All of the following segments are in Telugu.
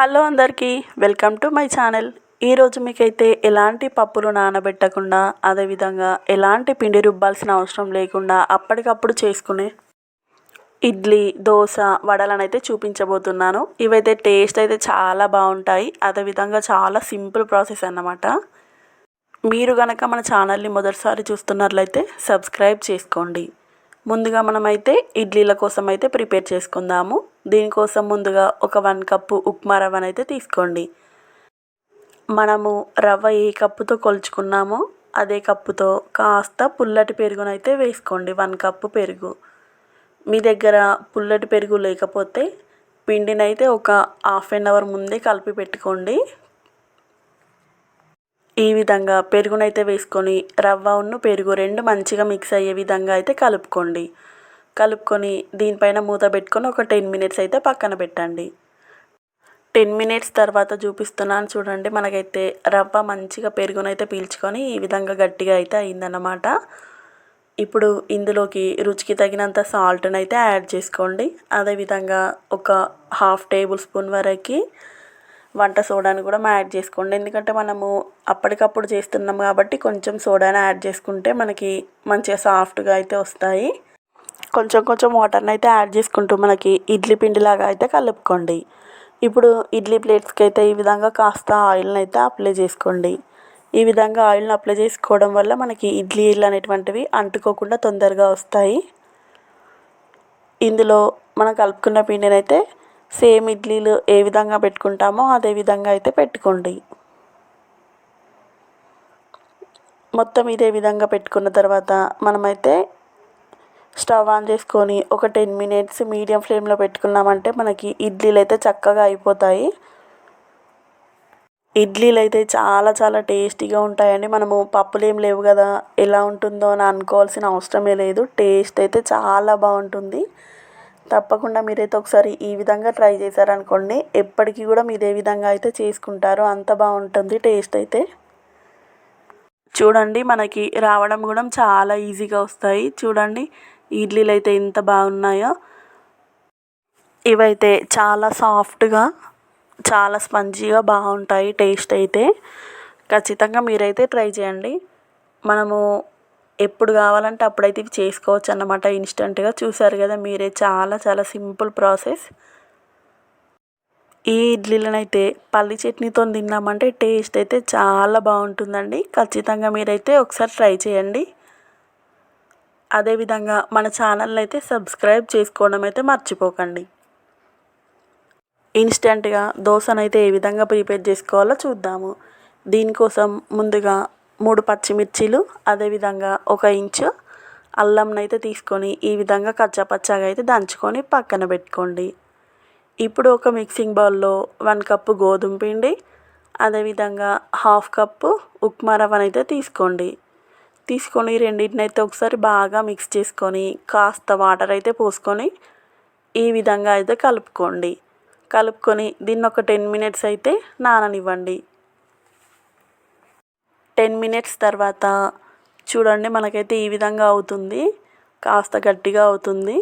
హలో అందరికీ వెల్కమ్ టు మై ఛానల్. ఈరోజు మీకైతే ఎలాంటి పప్పులు నానబెట్టకుండా అదేవిధంగా ఎలాంటి పిండి రుబ్బాల్సిన అవసరం లేకుండా అప్పటికప్పుడు చేసుకునే ఇడ్లీ దోశ వడలను అయితే చూపించబోతున్నాను. ఇవైతే టేస్ట్ అయితే చాలా బాగుంటాయి. అదేవిధంగా చాలా సింపుల్ ప్రాసెస్ అన్నమాట. మీరు కనుక మన ఛానల్ని మొదటిసారి చూస్తున్నట్లయితే సబ్స్క్రైబ్ చేసుకోండి. ముందుగా మనమైతే ఇడ్లీల కోసం అయితే ప్రిపేర్ చేసుకుందాము. దీనికోసం ముందుగా ఒక వన్ కప్పు ఉప్మా రవ్వను అయితే తీసుకోండి. మనము రవ్వ ఏ కప్పుతో కొలుచుకున్నామో అదే కప్పుతో కాస్త పుల్లటి పెరుగునైతే వేసుకోండి. వన్ కప్పు పెరుగు. మీ దగ్గర పుల్లటి పెరుగు లేకపోతే పిండినైతే ఒక హాఫ్ అన్ అవర్ ముందే కలిపి పెట్టుకోండి. ఈ విధంగా పెరుగునైతే వేసుకొని రవ్వ ఉన్ను పెరుగు రెండు మంచిగా మిక్స్ అయ్యే విధంగా అయితే కలుపుకోండి. కలుపుకొని దీనిపైన మూత పెట్టుకొని ఒక టెన్ మినిట్స్ అయితే పక్కన పెట్టండి. టెన్ మినిట్స్ తర్వాత చూపిస్తున్నాను చూడండి మనకైతే రవ్వ మంచిగా పెరుగునైతే పీల్చుకొని ఈ విధంగా గట్టిగా అయితే అయిందన్నమాట. ఇప్పుడు ఇందులోకి రుచికి తగినంత సాల్ట్ని అయితే యాడ్ చేసుకోండి. అదేవిధంగా ఒక హాఫ్ టేబుల్ స్పూన్ వరకు వంట సోడాని కూడా యాడ్ చేసుకోండి. ఎందుకంటే మనము అప్పటికప్పుడు చేస్తున్నాం కాబట్టి కొంచెం సోడాని యాడ్ చేసుకుంటే మనకి మంచిగా సాఫ్ట్గా అయితే వస్తాయి. కొంచెం కొంచెం వాటర్ని అయితే యాడ్ చేసుకుంటూ మనకి ఇడ్లీ పిండిలాగా అయితే కలుపుకోండి. ఇప్పుడు ఇడ్లీ ప్లేట్స్కి అయితే ఈ విధంగా కాస్త ఆయిల్ని అయితే అప్లై చేసుకోండి. ఈ విధంగా ఆయిల్ని అప్లై చేసుకోవడం వల్ల మనకి ఇడ్లీలు అనేటువంటివి అంటుకోకుండా తొందరగా వస్తాయి. ఇందులో మనం కలుపుకున్న పిండిని అయితే సేమ్ ఇడ్లీలు ఏ విధంగా పెట్టుకుంటామో అదే విధంగా అయితే పెట్టుకోండి. మొత్తం ఇదే విధంగా పెట్టుకున్న తర్వాత మనమైతే స్టవ్ ఆన్ చేసుకొని ఒక టెన్ మినిట్స్ మీడియం ఫ్లేమ్లో పెట్టుకున్నామంటే మనకి ఇడ్లీలు అయితే చక్కగా అయిపోతాయి. ఇడ్లీలు అయితే చాలా చాలా టేస్టీగా ఉంటాయండి. మనము పప్పులు ఏం లేవు కదా ఎలా ఉంటుందో అని అనుకోవాల్సిన అవసరమే లేదు. టేస్ట్ అయితే చాలా బాగుంటుంది. తప్పకుండా మీరైతే ఒకసారి ఈ విధంగా ట్రై చేశారనుకోండి ఎప్పటికీ కూడా మీరు ఏ విధంగా అయితే చేసుకుంటారో అంత బాగుంటుంది టేస్ట్ అయితే. చూడండి మనకి రావడం కూడా చాలా ఈజీగా వస్తాయి. చూడండి ఇడ్లీలు అయితే ఎంత బాగున్నాయో. ఇవైతే చాలా సాఫ్ట్గా చాలా స్పంజీగా బాగుంటాయి టేస్ట్ అయితే. ఖచ్చితంగా మీరైతే ట్రై చేయండి. మనము ఎప్పుడు కావాలంటే అప్పుడైతే ఇవి చేసుకోవచ్చు అన్నమాట ఇన్స్టెంట్గా. చూసారు కదా మీరే చాలా చాలా సింపుల్ ప్రాసెస్. ఈ ఇడ్లీలనైతే పల్లి చట్నీతో తిన్నామంటే టేస్ట్ అయితే చాలా బాగుంటుందండి. ఖచ్చితంగా మీరైతే ఒకసారి ట్రై చేయండి. అదేవిధంగా మన ఛానల్ని అయితే సబ్స్క్రైబ్ చేసుకోవడం అయితే మర్చిపోకండి. ఇన్స్టెంట్గా దోశనైతే ఏ విధంగా ప్రిపేర్ చేసుకోవాలో చూద్దాము. దీనికోసం ముందుగా మూడు పచ్చిమిర్చీలు అదేవిధంగా ఒక ఇంచు అల్లంనైతే తీసుకొని ఈ విధంగా కచ్చాపచ్చాగా అయితే దంచుకొని పక్కన పెట్టుకోండి. ఇప్పుడు ఒక మిక్సింగ్ బౌల్లో వన్ కప్పు గోధుమ పిండి అదేవిధంగా హాఫ్ కప్పు ఉప్మా రవ్వనైతే తీసుకోండి. తీసుకొని రెండింటినైతే ఒకసారి బాగా మిక్స్ చేసుకొని కాస్త వాటర్ అయితే పోసుకొని ఈ విధంగా అయితే కలుపుకోండి. కలుపుకొని దీన్ని ఒక టెన్ మినిట్స్ అయితే నాననివ్వండి. టెన్ మినిట్స్ తర్వాత చూడండి మనకైతే ఈ విధంగా అవుతుంది. కాస్త గట్టిగా అవుతుంది.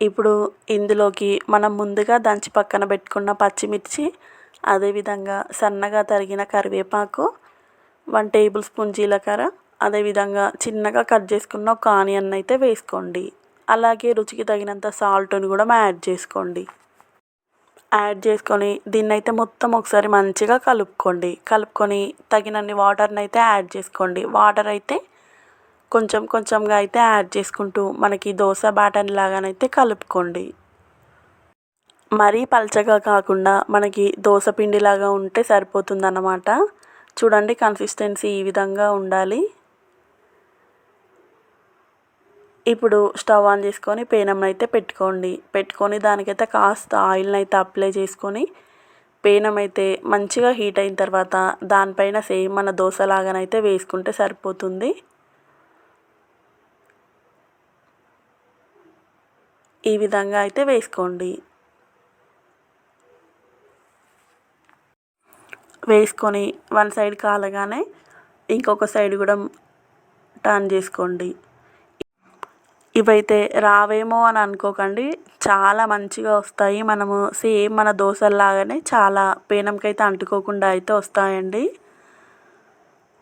ఇప్పుడు ఇందులోకి మనం ముందుగా దంచి పక్కన పెట్టుకున్న పచ్చిమిర్చి అదేవిధంగా సన్నగా తరిగిన కరివేపాకు వన్ టేబుల్ స్పూన్ జీలకర్ర అదేవిధంగా చిన్నగా కట్ చేసుకున్న ఒక ఆనియన్ అయితే వేసుకోండి. అలాగే రుచికి తగినంత సాల్ట్ని కూడా యాడ్ చేసుకోండి. యాడ్ చేసుకొని దీన్ని అయితే మొత్తం ఒకసారి మంచిగా కలుపుకోండి. కలుపుకొని తగినన్ని వాటర్ని అయితే యాడ్ చేసుకోండి. వాటర్ అయితే కొంచెం కొంచెంగా అయితే యాడ్ చేసుకుంటూ మనకి దోశ బ్యాటర్ లాగానైతే కలుపుకోండి. మరీ పల్చగా కాకుండా మనకి దోశ పిండిలాగా ఉంటే సరిపోతుందన్నమాట. చూడండి కన్సిస్టెన్సీ ఈ విధంగా ఉండాలి. ఇప్పుడు స్టవ్ ఆన్ చేసుకొని పేనం అయితే పెట్టుకోండి. పెట్టుకొని దానికైతే కాస్త ఆయిల్ని అయితే అప్లై చేసుకొని పేనం అయితే మంచిగా హీట్ అయిన తర్వాత దానిపైన సేమ్ మన దోశలాగానైతే వేసుకుంటే సరిపోతుంది. ఈ విధంగా అయితే వేసుకోండి. వేసుకొని వన్ సైడ్ కాలగానే ఇంకొక సైడ్ కూడా టర్న్ చేసుకోండి. ఇవైతే రావేమో అని అనుకోకండి. చాలా మంచిగా వస్తాయి. మనము సేమ్ మన దోశల్లాగానే చాలా పేనంకైతే అంటుకోకుండా అయితే వస్తాయండి.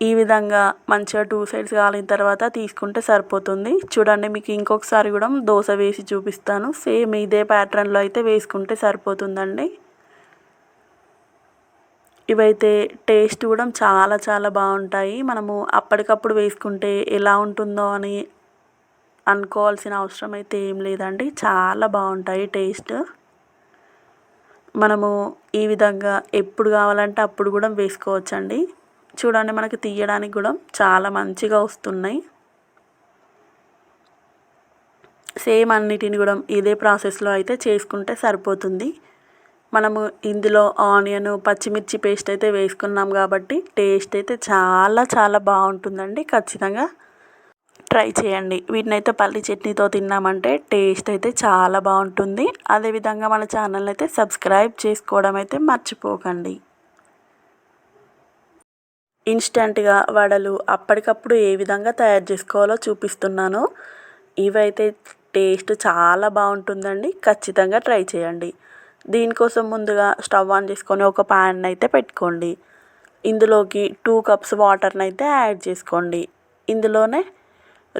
ఈ విధంగా మంచిగా టూ సైడ్స్ కాలిన తర్వాత తీసుకుంటే సరిపోతుంది. చూడండి మీకు ఇంకొకసారి కూడా దోశ వేసి చూపిస్తాను. సేమ్ ఇదే ప్యాటర్న్లో అయితే వేసుకుంటే సరిపోతుందండి. ఇవైతే టేస్ట్ కూడా చాలా చాలా బాగుంటాయి. మనము అప్పటికప్పుడు వేసుకుంటే ఎలా ఉంటుందో అని అనుకోవాల్సిన అవసరం అయితే ఏం లేదండి. చాలా బాగుంటాయి టేస్ట్. మనము ఈ విధంగా ఎప్పుడు కావాలంటే అప్పుడు కూడా వేసుకోవచ్చండి. చూడండి మనకి తీయడానికి కూడా చాలా మంచిగా వస్తున్నాయి. సేమ్ అన్నిటిని కూడా ఇదే ప్రాసెస్లో అయితే చేసుకుంటే సరిపోతుంది. మనము ఇందులో ఆనియన్ పచ్చిమిర్చి పేస్ట్ అయితే వేసుకున్నాం కాబట్టి టేస్ట్ అయితే చాలా చాలా బాగుంటుందండి ఖచ్చితంగా. ట్రై చేయండి. వీటినైతే పల్లీ పల్లి చట్నీతో తిన్నామంటే టేస్ట్ అయితే చాలా బాగుంటుంది. అదేవిధంగా మన ఛానల్ అయితే సబ్స్క్రైబ్ చేసుకోవడం అయితే మర్చిపోకండి. ఇన్స్టెంట్గా వడలు అప్పటికప్పుడు ఏ విధంగా తయారు చేసుకోవాలో చూపిస్తున్నాను. ఇవైతే టేస్ట్ చాలా బాగుంటుందండి. ఖచ్చితంగా ట్రై చేయండి. దీనికోసం ముందుగా స్టవ్ ఆన్ చేసుకొని ఒక ప్యాన్ అయితే పెట్టుకోండి. ఇందులోకి టూ కప్స్ వాటర్ని అయితే యాడ్ చేసుకోండి. ఇందులోనే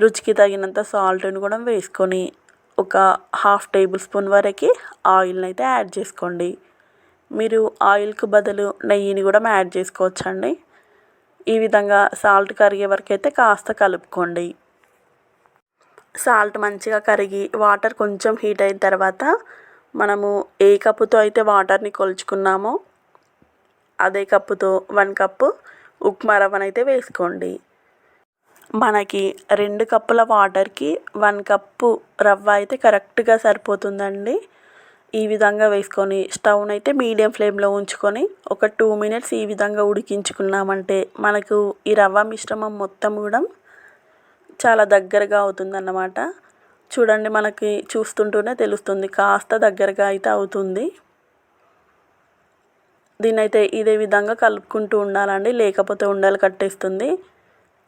రుచికి తగినంత సాల్ట్ని కూడా వేసుకొని ఒక హాఫ్ టేబుల్ స్పూన్ వరకు ఆయిల్ని అయితే యాడ్ చేసుకోండి. మీరు ఆయిల్కి బదులు నెయ్యిని కూడా యాడ్ చేసుకోవచ్చండి. ఈ విధంగా సాల్ట్ కరిగే వరకు అయితే కాస్త కలుపుకోండి. సాల్ట్ మంచిగా కరిగి వాటర్ కొంచెం హీట్ అయిన తర్వాత మనము ఏ కప్పుతో అయితే వాటర్ని కొలుచుకున్నామో అదే కప్పుతో వన్ కప్పు ఉప్మా రవ్వనైతే వేసుకోండి. మనకి రెండు కప్పుల వాటర్కి వన్ కప్పు రవ్వ అయితే కరెక్ట్గా సరిపోతుందండి. ఈ విధంగా వేసుకొని స్టవ్ని అయితే మీడియం ఫ్లేమ్లో ఉంచుకొని ఒక టూ మినిట్స్ ఈ విధంగా ఉడికించుకున్నామంటే మనకు ఈ రవ్వ మిశ్రమం మొత్తం కూడా చాలా దగ్గరగా అవుతుందన్నమాట. చూడండి మనకి చూస్తుంటూనే తెలుస్తుంది కాస్త దగ్గరగా అయితే అవుతుంది. దీన్నైతే ఇదే విధంగా కలుపుకుంటూ ఉండాలండి లేకపోతే ఉండలు కట్టేస్తుంది.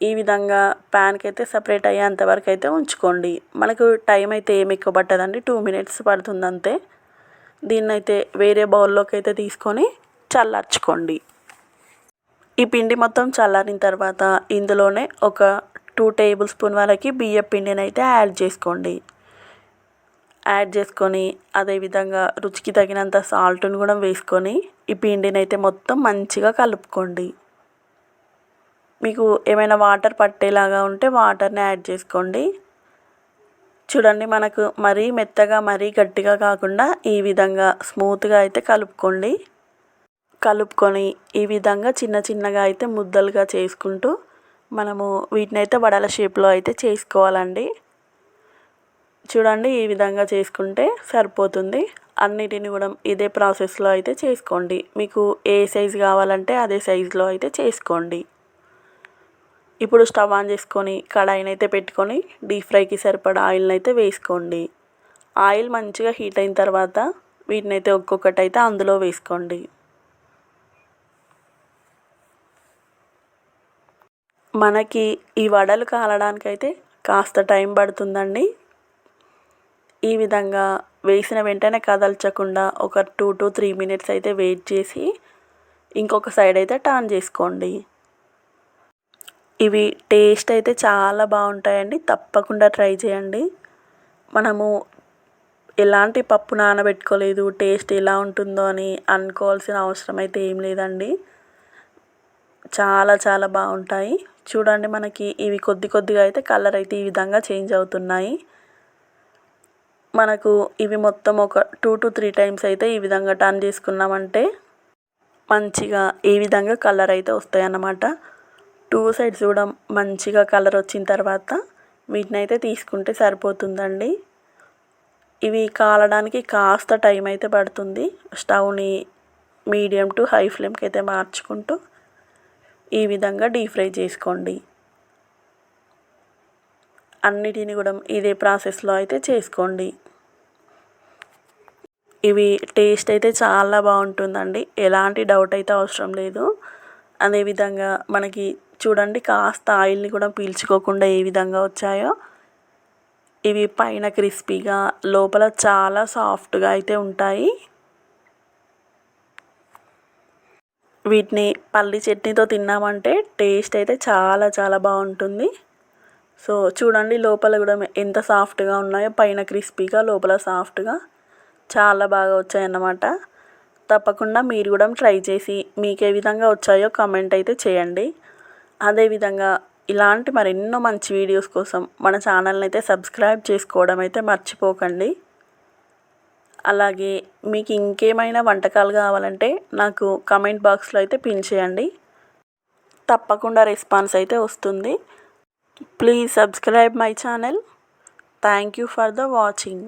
ఈ విధంగా ప్యాన్కి అయితే సపరేట్ అయ్యేంతవరకు అయితే ఉంచుకోండి. మనకు టైం అయితే ఏమి ఎక్కువ పట్టదండి. టూ మినిట్స్ పడుతుంది అంతే దీన్ని అయితే వేరే బౌల్లోకి అయితే తీసుకొని చల్లార్చుకోండి. ఈ పిండి మొత్తం చల్లారిన తర్వాత ఇందులోనే ఒక టూ టేబుల్ స్పూన్ వరకు బియ్య పిండిని అయితే యాడ్ చేసుకోండి. యాడ్ చేసుకొని అదేవిధంగా రుచికి తగినంత సాల్ట్ని కూడా వేసుకొని ఈ పిండిని అయితే మొత్తం మంచిగా కలుపుకోండి. మీకు ఏమైనా వాటర్ పట్టేలాగా ఉంటే వాటర్ని యాడ్ చేసుకోండి. చూడండి మనకు మరీ మెత్తగా మరీ గట్టిగా కాకుండా ఈ విధంగా స్మూత్గా అయితే కలుపుకోండి. కలుపుకొని ఈ విధంగా చిన్న చిన్నగా అయితే ముద్దలుగా చేసుకుంటూ మనము వీటిని అయితే వడల షేప్లో అయితే చేసుకోవాలండి. చూడండి ఈ విధంగా చేసుకుంటే సరిపోతుంది. అన్నిటిని కూడా ఇదే ప్రాసెస్లో అయితే చేసుకోండి. మీకు ఏ సైజు కావాలంటే అదే సైజులో అయితే చేసుకోండి. ఇప్పుడు స్టవ్ ఆన్ చేసుకొని కడాయిని అయితే పెట్టుకొని డీప్ ఫ్రైకి సరిపడా ఆయిల్ని అయితే వేసుకోండి. ఆయిల్ మంచిగా హీట్ అయిన తర్వాత వీటిని అయితే ఒక్కొక్కటి అయితే అందులో వేసుకోండి. మనకి ఈ వడలు కాలడానికి అయితే కాస్త టైం పడుతుందండి. ఈ విధంగా వేసిన వెంటనే కదల్చకుండా ఒక టూ టు త్రీ మినిట్స్ అయితే వెయిట్ చేసి ఇంకొక సైడ్ అయితే టర్న్ చేసుకోండి. ఇవి టేస్ట్ అయితే చాలా బాగుంటాయండి. తప్పకుండా ట్రై చేయండి. మనము ఎలాంటి పప్పు నానబెట్టుకోలేదు టేస్ట్ ఎలా ఉంటుందో అని అనుకోవాల్సిన అవసరం అయితే ఏం లేదండి. చాలా చాలా బాగుంటాయి. చూడండి మనకి ఇవి కొద్ది కొద్దిగా అయితే కలర్ అయితే ఈ విధంగా చేంజ్ అవుతున్నాయి. మనకు ఇవి మొత్తం ఒక టూ టు త్రీ టైమ్స్ అయితే ఈ విధంగా టర్న్ చేసుకున్నామంటే మంచిగా ఈ విధంగా కలర్ అయితే వస్తాయి అన్నమాట టూ సైడ్స్ కూడా మంచిగా కలర్ వచ్చిన తర్వాత వీటిని అయితే తీసుకుంటే సరిపోతుందండి. ఇవి కాలడానికి కాస్త టైం అయితే పడుతుంది. స్టవ్ని మీడియం టు హై ఫ్లేమ్కి అయితే మార్చుకుంటూ ఈ విధంగా డీప్ ఫ్రై చేసుకోండి. అన్నిటిని కూడా ఇదే ప్రాసెస్లో అయితే చేసుకోండి. ఇవి టేస్ట్ అయితే చాలా బాగుంటుందండి. ఎలాంటి డౌట్ అయితే అవసరం లేదు. అదేవిధంగా మనకి చూడండి కాస్త ఆయిల్ని కూడా పీల్చుకోకుండా ఏ విధంగా వచ్చాయో. ఇవి పైన క్రిస్పీగా లోపల చాలా సాఫ్ట్గా అయితే ఉంటాయి. వీటిని పల్లి చట్నీతో తిన్నామంటే టేస్ట్ అయితే చాలా చాలా బాగుంటుంది. సో చూడండి లోపల కూడా ఎంత సాఫ్ట్గా ఉన్నాయో. పైన క్రిస్పీగా లోపల సాఫ్ట్గా చాలా బాగా వచ్చాయన్నమాట. తప్పకుండా మీరు కూడా ట్రై చేసి మీకు ఏ విధంగా వచ్చాయో కామెంట్ అయితే చేయండి. అదేవిధంగా ఇలాంటి మరెన్నో మంచి వీడియోస్ కోసం మన ఛానల్ని అయితే సబ్స్క్రైబ్ చేసుకోవడం అయితే మర్చిపోకండి. అలాగే మీకు ఇంకేమైనా వంటకాలు కావాలంటే నాకు కమెంట్ బాక్స్లో అయితే పిన్ చేయండి. తప్పకుండా రెస్పాన్స్ అయితే వస్తుంది. Please subscribe my channel thank you for the watching